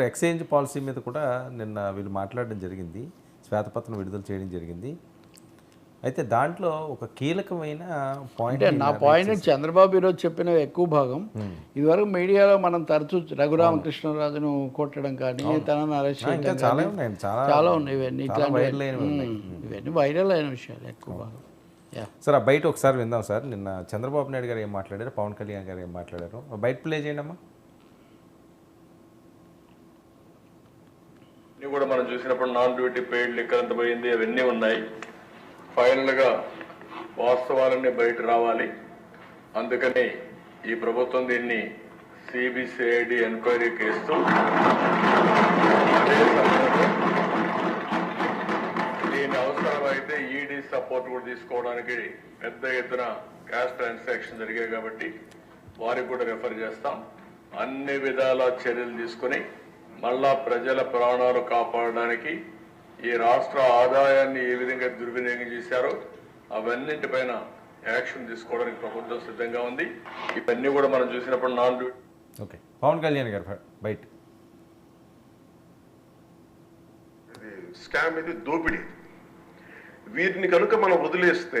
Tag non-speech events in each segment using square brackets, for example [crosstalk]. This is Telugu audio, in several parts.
ఎక్స్చేంజ్ పాలసీ మీద కూడా నిన్న వీళ్ళు మాట్లాడడం జరిగింది. శ్వేతపత్రం విడుదల చేయడం జరిగింది. అయితే దాంట్లో ఒక కీలకమైన పాయింట్ నా పాయింట్ చంద్రబాబు ఈరోజు చెప్పిన ఎక్కువ భాగం. ఇదివరకు మీడియాలో మనం తరచూ రఘురామకృష్ణరాజును కొట్టడం కానీ తనను అరెస్ట్ చేయడం చాలా కానీ ఉన్నాయండి. చాలా ఉన్నాయి ఇవన్నీ. అయినవి ఉన్నాయి. ఇవన్నీ వైరల్ అయిన విషయాలు ఎక్కువ భాగం. సార్ ఆ బయట ఒకసారి విందాం సార్. నిన్న చంద్రబాబు నాయుడు గారు ఏం మాట్లాడారు? పవన్ కళ్యాణ్ గారు ఏం మాట్లాడారు? బయట ప్లే చేయండి అమ్మా ఇవి కూడా మనం చూసినప్పుడు నాన్ డ్యూటీ పెయిడ్ లిక్కర్ ఎంత పోయింది అవన్నీ ఉన్నాయి. ఫైనల్గా వాస్తవాలన్నీ బయట రావాలి. అందుకని ఈ ప్రభుత్వం దీన్ని సిబిసిఐడి ఎంక్వైరీ కేస్తూ దీని అవసరమైతే ఈడీ సపోర్ట్ కూడా తీసుకోవడానికి పెద్ద ఎత్తున క్యాష్ ట్రాన్సాక్షన్ జరిగాయి కాబట్టి వారికి కూడా రెఫర్ చేస్తాం. అన్ని విధాల చర్యలు తీసుకుని మళ్ళా ప్రజల ప్రాణాలు కాపాడడానికి ఈ రాష్ట్ర ఆదాయాన్ని ఏ విధంగా దుర్వినియోగం చేశారో అవన్నింటిపైన యాక్షన్ తీసుకోవడానికి ప్రభుత్వం సిద్ధంగా ఉంది. ఇవన్నీ కూడా మనం చూసినప్పుడు non duty okay. Pawan Kalyan garu బయట. ఇది స్కామ్ ఇది దోపిడీ. వీటిని కనుక మనం వదిలేస్తే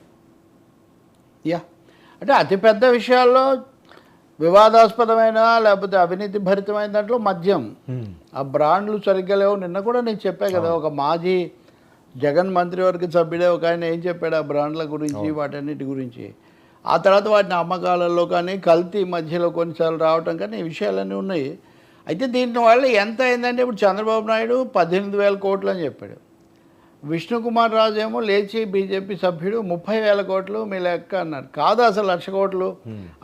yeah. అంటే అతిపెద్ద విషయాల్లో వివాదాస్పదమైన లేకపోతే అవినీతి భరితమైన దాంట్లో మద్యం. ఆ బ్రాండ్లు సరిగ్గా లేవు. నిన్న కూడా నేను చెప్పా కదా ఒక మాజీ జగన్ మంత్రివర్గ సభ్యుడే ఒక ఆయన ఏం చెప్పాడు ఆ బ్రాండ్ల గురించి వాటన్నిటి గురించి. ఆ తర్వాత వాటిని అమ్మకాలలో కానీ కల్తీ మధ్యలో కొన్నిసార్లు రావటం కానీ ఈ విషయాలన్నీ ఉన్నాయి. అయితే దీంట్లో వల్ల ఎంత అయిందంటే ఇప్పుడు చంద్రబాబు నాయుడు పద్దెనిమిది వేల కోట్లు అని చెప్పాడు. విష్ణుకుమార్ రాజు ఏమో లేచి బీజేపీ సభ్యుడు ముప్పై వేల కోట్లు మీ లెక్క అన్నారు. కాదు అసలు లక్ష కోట్లు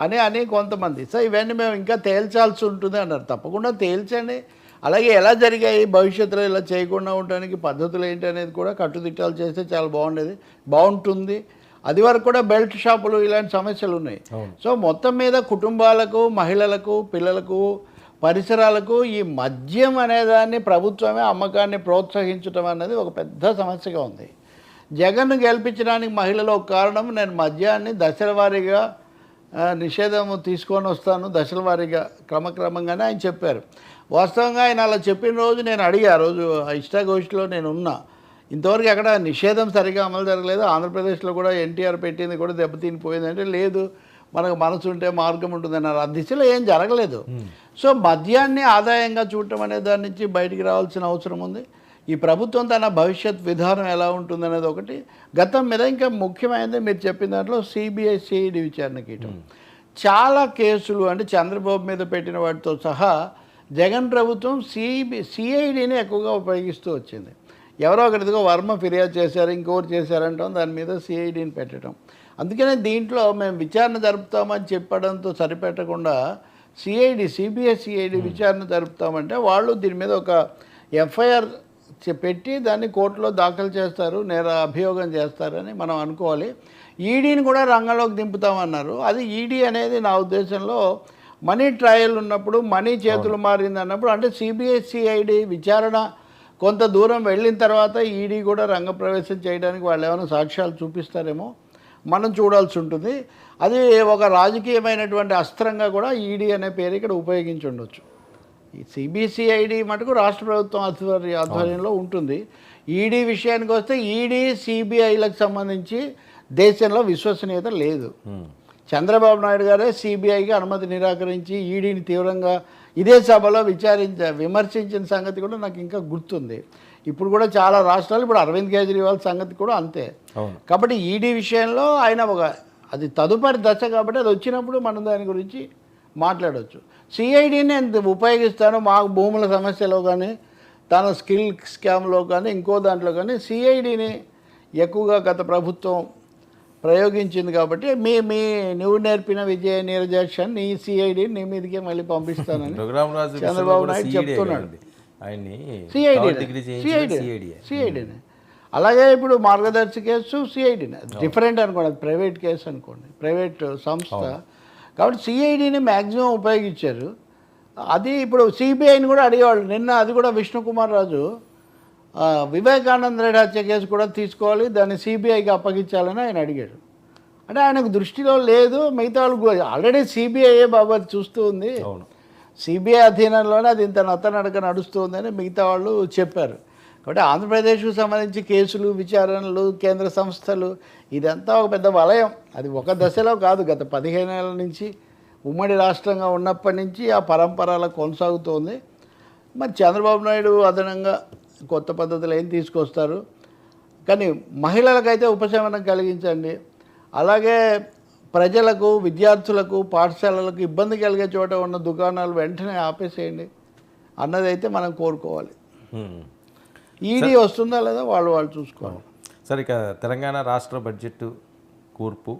అని అని కొంతమంది. సో ఇవన్నీ మేము ఇంకా తేల్చాల్సి ఉంటుంది అన్నారు. తప్పకుండా తేల్చండి. అలాగే ఎలా జరిగాయి భవిష్యత్తులో ఇలా చేయకుండా ఉండడానికి పద్ధతులు ఏంటి అనేది కూడా కట్టుదిట్టాలు చేస్తే చాలా బాగుండేది బాగుంటుంది. అది వరకు కూడా బెల్ట్ షాపులు ఇలాంటి సమస్యలు ఉన్నాయి. సో మొత్తం మీద కుటుంబాలకు మహిళలకు పిల్లలకు పరిసరాలకు ఈ మద్యం అనేదాన్ని ప్రభుత్వమే అమ్మకాన్ని ప్రోత్సహించడం అనేది ఒక పెద్ద సమస్యగా ఉంది. జగన్ గెలిపించడానికి మహిళలు ఒక కారణం నేను మద్యాన్ని దశల వారీగా నిషేధం తీసుకొని వస్తాను దశల వారీగా క్రమక్రమంగానే ఆయన చెప్పారు. వాస్తవంగా ఆయన అలా చెప్పిన రోజు నేను అడిగా ఆ రోజు ఆ ఇష్టాగోష్ఠిలో నేను ఉన్నా ఇంతవరకు ఎక్కడ నిషేధం సరిగా అమలు జరగలేదు ఆంధ్రప్రదేశ్లో కూడా ఎన్టీఆర్ పెట్టింది కూడా దెబ్బతినిపోయింది అంటే లేదు మనకు మనసు ఉంటే మార్గం ఉంటుందన్నారు. ఆ దిశలో ఏం జరగలేదు. సో మద్యాన్ని ఆదాయంగా చూడటం అనే దాని నుంచి బయటికి రావాల్సిన అవసరం ఉంది. ఈ ప్రభుత్వం తన భవిష్యత్ విధానం ఎలా ఉంటుందనేది ఒకటి. గతం మీద ఇంకా ముఖ్యమైనది మీరు చెప్పిన దాంట్లో సిబిఐసిఐడి విచారణకి ఇవ్వటం చాలా కేసులు అంటే చంద్రబాబు మీద పెట్టిన వాటితో సహా జగన్ ప్రభుత్వం సిబి సిఐడిని ఎక్కువగా ఉపయోగిస్తూ వచ్చింది. ఎవరో ఒకరిదిగో వర్మ ఫిర్యాదు చేశారు ఇంకోటి చేశారంటాం దాని మీద సిఐడిని పెట్టడం. అందుకనే దీంట్లో మేము విచారణ జరుపుతామని చెప్పడంతో సరిపెట్టకుండా సిఐడి సిబిఎస్ సిఐడి విచారణ జరుపుతామంటే వాళ్ళు దీని మీద ఒక ఎఫ్ఐఆర్ పెట్టి దాన్ని కోర్టులో దాఖలు చేస్తారు నేర అభియోగం చేస్తారని మనం అనుకోవాలి. ఈడీని కూడా రంగంలోకి దింపుతామన్నారు. అది ఈడీ అనేది నా ఉద్దేశంలో మనీ ట్రయల్ ఉన్నప్పుడు మనీ చేతులు మారింది అన్నప్పుడు అంటే సిబిఎస్సిఐడి విచారణ కొంత దూరం వెళ్ళిన తర్వాత ఈడీ కూడా రంగప్రవేశం చేయడానికి వాళ్ళు ఏమైనా సాక్ష్యాలు చూపిస్తారేమో. మనం చూడాల్సి ఉంటుంది. అది ఒక రాజకీయమైనటువంటి అస్త్రంగా కూడా ఈడీ అనే పేరు ఇక్కడ ఉపయోగించి ఉండొచ్చు. ఈ సిబిసిఐడి మటుకు రాష్ట్ర ప్రభుత్వం ఆధ్వర్య ఆధ్వర్యంలో ఉంటుంది. ఈడీ విషయానికి వస్తే ఈడీ సిబిఐలకు సంబంధించి దేశంలో విశ్వసనీయత లేదు. చంద్రబాబు నాయుడు గారే సిబిఐకి అనుమతి నిరాకరించి ఈడీని తీవ్రంగా ఇదే సభలో విచారించ విమర్శించిన సంగతి కూడా నాకు ఇంకా గుర్తుంది. ఇప్పుడు కూడా చాలా రాష్ట్రాలు ఇప్పుడు అరవింద్ కేజ్రీవాల్ సంగతి కూడా అంతే. కాబట్టి ఈడీ విషయంలో ఆయన ఒక అది తదుపరి దశ కాబట్టి అది వచ్చినప్పుడు మనం దాని గురించి మాట్లాడవచ్చు సిఐడిని నేను ఉపయోగిస్తాను మా భూముల సమస్యలో కానీ తన స్కిల్ స్కామ్లో కానీ ఇంకో దాంట్లో కానీ సిఐడిని ఎక్కువగా గత ప్రభుత్వం ప్రయోగించింది కాబట్టి మీ మీ నువ్వు నేర్పిన విజయ నీరజాక్షన్ నీ సిఐడి నీ మీదకే మళ్ళీ పంపిస్తానని [laughs] చంద్రబాబు నాయుడు చెప్తున్నాడు. ఆయన్ని సిఐడినే అలాగే ఇప్పుడు మార్గదర్శి కేసు సిఐడినే డిఫరెంట్ అనుకోండి అది ప్రైవేట్ కేసు అనుకోండి ప్రైవేట్ సంస్థ. కాబట్టి సిఐడిని మ్యాక్సిమం ఉపయోగించారు. అది ఇప్పుడు సిబిఐని కూడా అడిగేవాళ్ళు. నిన్న అది కూడా విష్ణుకుమార్ రాజు వివేకానంద రెడ్డి హత్య కేసు కూడా తీసుకోవాలి దాన్ని సిబిఐకి అప్పగించాలని ఆయన అడిగాడు అంటే ఆయనకు దృష్టిలో లేదు మిగతా వాళ్ళు ఆల్రెడీ సిబిఐ బాబు చూస్తూ ఉంది. అవును. సిబిఐ అధీనంలోనే అది ఇంత నత్తనడక నడుస్తుందని మిగతా వాళ్ళు చెప్పారు. కాబట్టి ఆంధ్రప్రదేశ్కు సంబంధించి కేసులు విచారణలు కేంద్ర సంస్థలు ఇదంతా ఒక పెద్ద వలయం. అది ఒక దశలో కాదు. గత పదిహేను ఏళ్ళ నుంచి ఉమ్మడి రాష్ట్రంగా ఉన్నప్పటి నుంచి ఆ పరంపర అలా కొనసాగుతోంది. మరి చంద్రబాబు నాయుడు అదనంగా కొత్త పద్ధతులు ఏం తీసుకొస్తారు? కానీ మహిళలకైతే ఉపశమనం కలిగించండి. అలాగే ప్రజలకు విద్యార్థులకు పాఠశాలలకు ఇబ్బంది కలిగే చోట ఉన్న దుకాణాలు వెంటనే ఆపేసేయండి. అన్నదైతే మనం కోరుకోవాలి. ఈడీ వస్తుందా లేదా వాళ్ళు వాళ్ళు చూసుకోవాలి. సరే ఇక తెలంగాణ రాష్ట్ర బడ్జెట్ కూర్పు